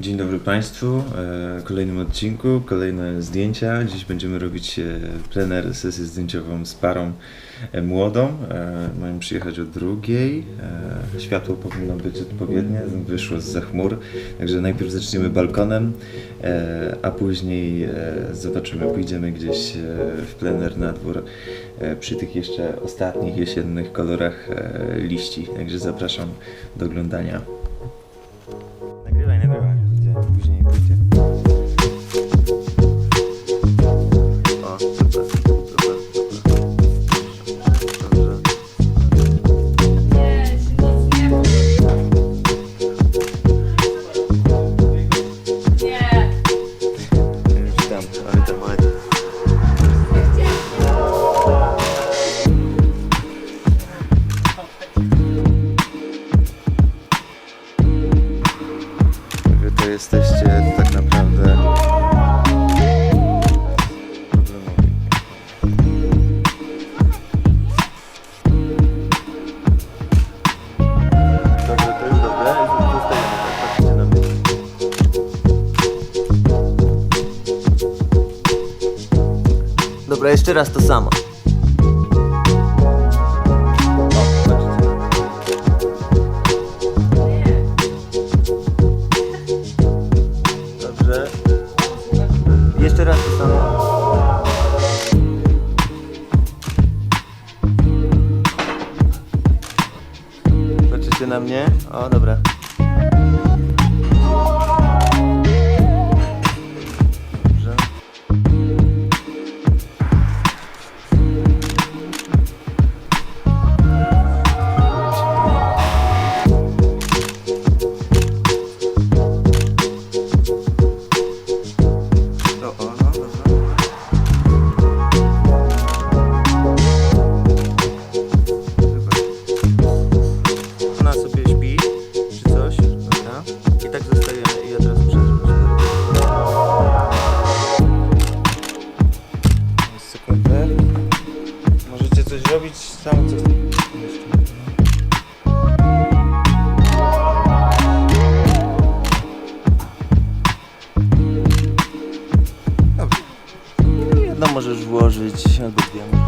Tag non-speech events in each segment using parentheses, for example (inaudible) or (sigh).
Dzień dobry Państwu. E, W kolejnym odcinku, kolejne zdjęcia. Dziś będziemy robić e, plener, sesję zdjęciową z parą e, młodą. Mają przyjechać o drugiej. Światło powinno być odpowiednie, wyszło z chmur. Także najpierw zaczniemy balkonem, a później zobaczymy, pójdziemy gdzieś w plener na dwór przy tych jeszcze ostatnich jesiennych kolorach liści. Także zapraszam do oglądania. Dobra, jeszcze raz to samo. Dobrze. Raz to samo. Patrzycie na mnie? O, dobra. Coś robić sam, co Dobrze. Jedno możesz włożyć, albo dwie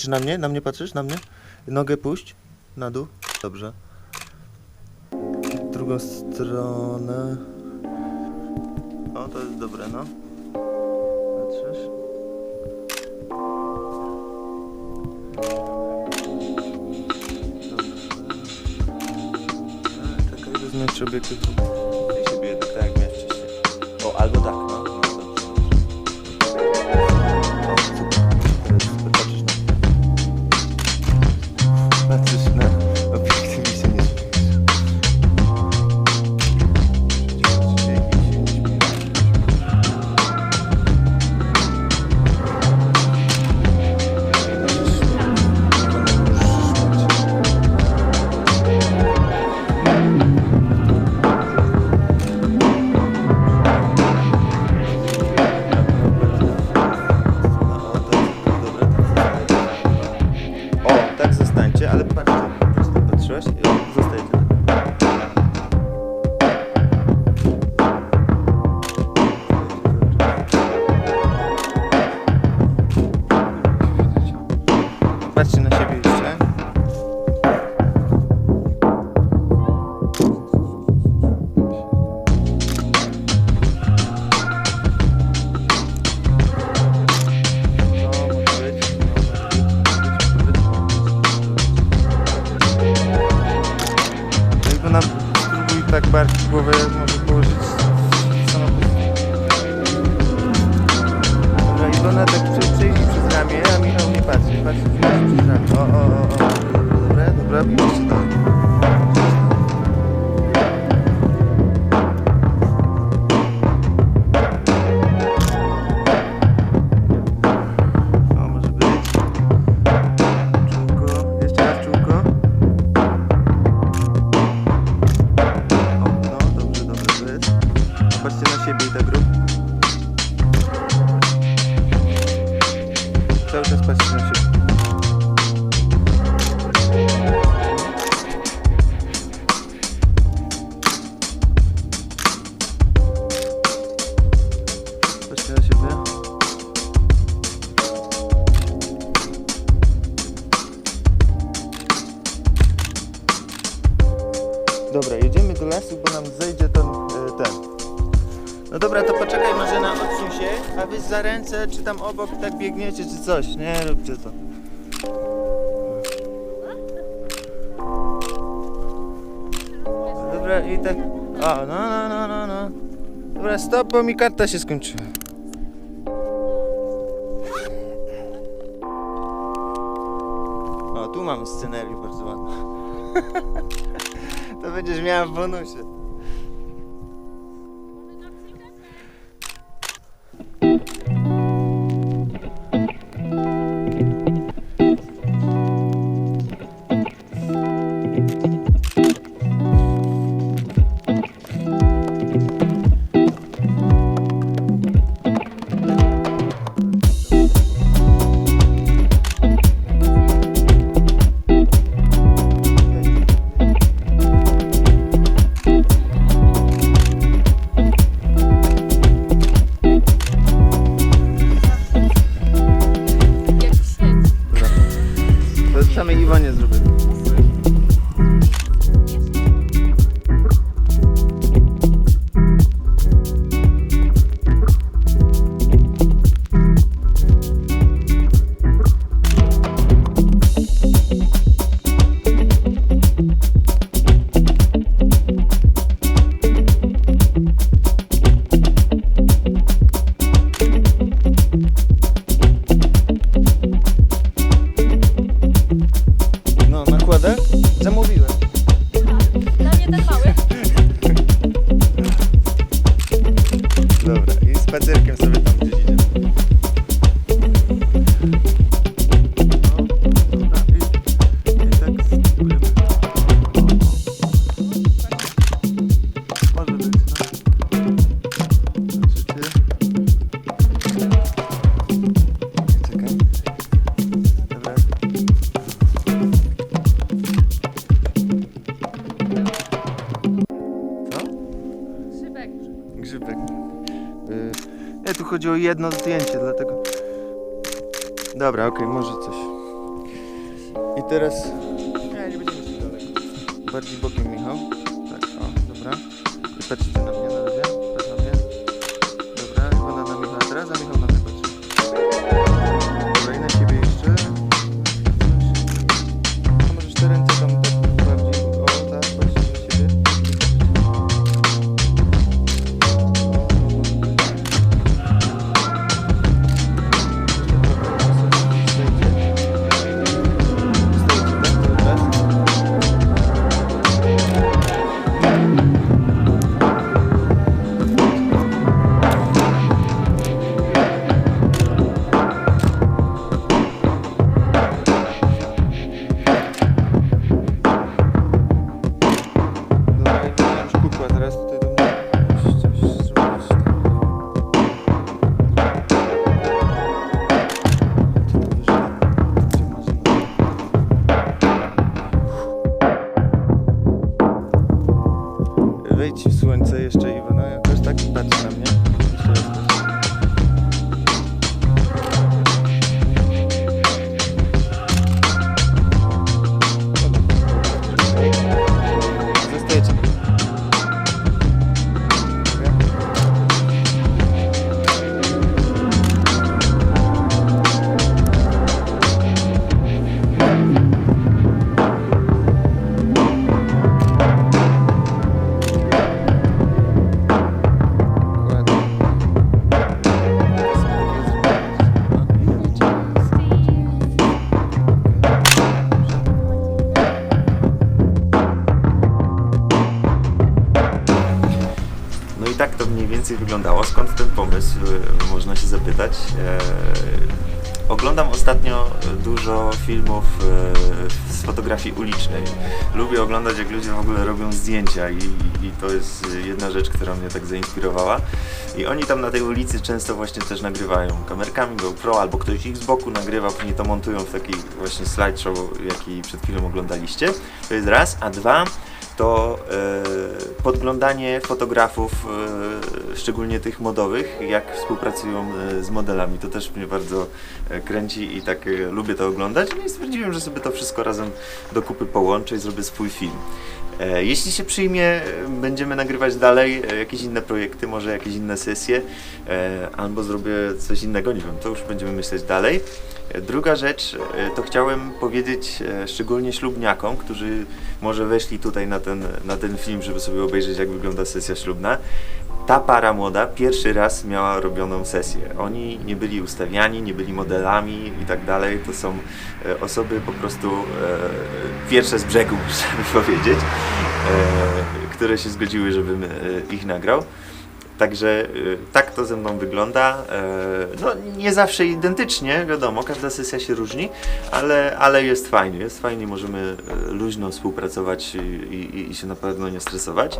Patrzysz na mnie? Na mnie patrzysz? Na mnie? Nogę puść. Na dół. Dobrze. Drugą stronę. O, to jest dobre, no. Patrzysz? Dobrze. Czekaj, wezmę jeszcze obiektyw. I sobie tak jak miałeś wcześniej. O, albo tak, Patrzcie na siebie jeszcze. Być. Iwona spróbuj tak bardziej głowę może położyć w samochód. Dobra, Iwona tak a Michał nie patrzy, patrzy przez ramię. O, o, o, o. Dobra, dobra, i jeszcze Dobra, jedziemy do lasu, bo nam zejdzie ten, ten. No dobra, to poczekaj Marzena, odsuń się, a wy za ręce, czy tam obok tak biegniecie, czy coś, nie? Róbcie to. Dobra, i tak, o, no, no, no, no, no. Dobra, stop, bo mi karta się skończyła. O, tu mamy scenerię bardzo ładną. (laughs) To będziesz miała w bonusie. Chodzi o jedno zdjęcie, dlatego. Dobra, okej, może coś. I teraz. Nie, nie będziemy się daleko. Bardziej bokiem, Michał. Tak, o, dobra. I patrzcie na mnie na być. Tak to mniej więcej wyglądało. Skąd ten pomysł, e, można się zapytać. E, Oglądam ostatnio dużo filmów e, z fotografii ulicznej. Lubię oglądać, jak ludzie w ogóle robią zdjęcia i, i to jest jedna rzecz, która mnie tak zainspirowała. I oni tam na tej ulicy często właśnie też nagrywają kamerkami GoPro, albo ktoś ich z boku nagrywa, później to montują w taki właśnie slideshow, jaki przed chwilą oglądaliście. To jest raz, a dwa to e, podglądanie fotografów, e, szczególnie tych modowych, jak współpracują e, z modelami. To też mnie bardzo kręci i tak lubię to oglądać. No i stwierdziłem, że sobie to wszystko razem do kupy połączę i zrobię swój film. E, Jeśli się przyjmie, będziemy nagrywać dalej e, jakieś inne projekty, może jakieś inne sesje, e, albo zrobię coś innego, nie wiem, to już będziemy myśleć dalej. Druga rzecz, to chciałem powiedzieć szczególnie ślubniakom, którzy może weszli tutaj na ten, na ten film, żeby sobie obejrzeć, jak wygląda sesja ślubna. Ta para młoda pierwszy raz miała robioną sesję. Oni nie byli ustawiani, nie byli modelami i tak dalej. To są e, osoby po prostu e, pierwsze z brzegu, (laughs) można powiedzieć, e, które się zgodziły, żebym e, ich nagrał. Także y, tak to ze mną wygląda. E, No nie zawsze identycznie, wiadomo, każda sesja się różni, ale, ale jest fajnie, jest fajnie, możemy e, luźno współpracować i, i, i się na pewno nie stresować.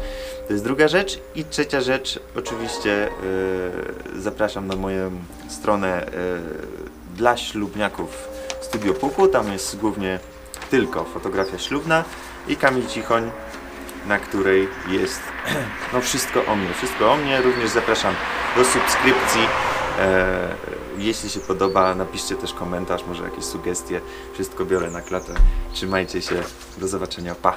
To jest druga rzecz. I trzecia rzecz, oczywiście e, zapraszam na moją stronę dla ślubniaków Studio Puku. Tam jest głównie tylko fotografia ślubna i Kamil Cichoń na której jest (clears throat) no wszystko o mnie, wszystko o mnie. Również zapraszam do subskrypcji. E, jeśli się podoba, napiszcie też komentarz, może jakieś sugestie. Wszystko biorę na klatę. Trzymajcie się. Do zobaczenia. Pa!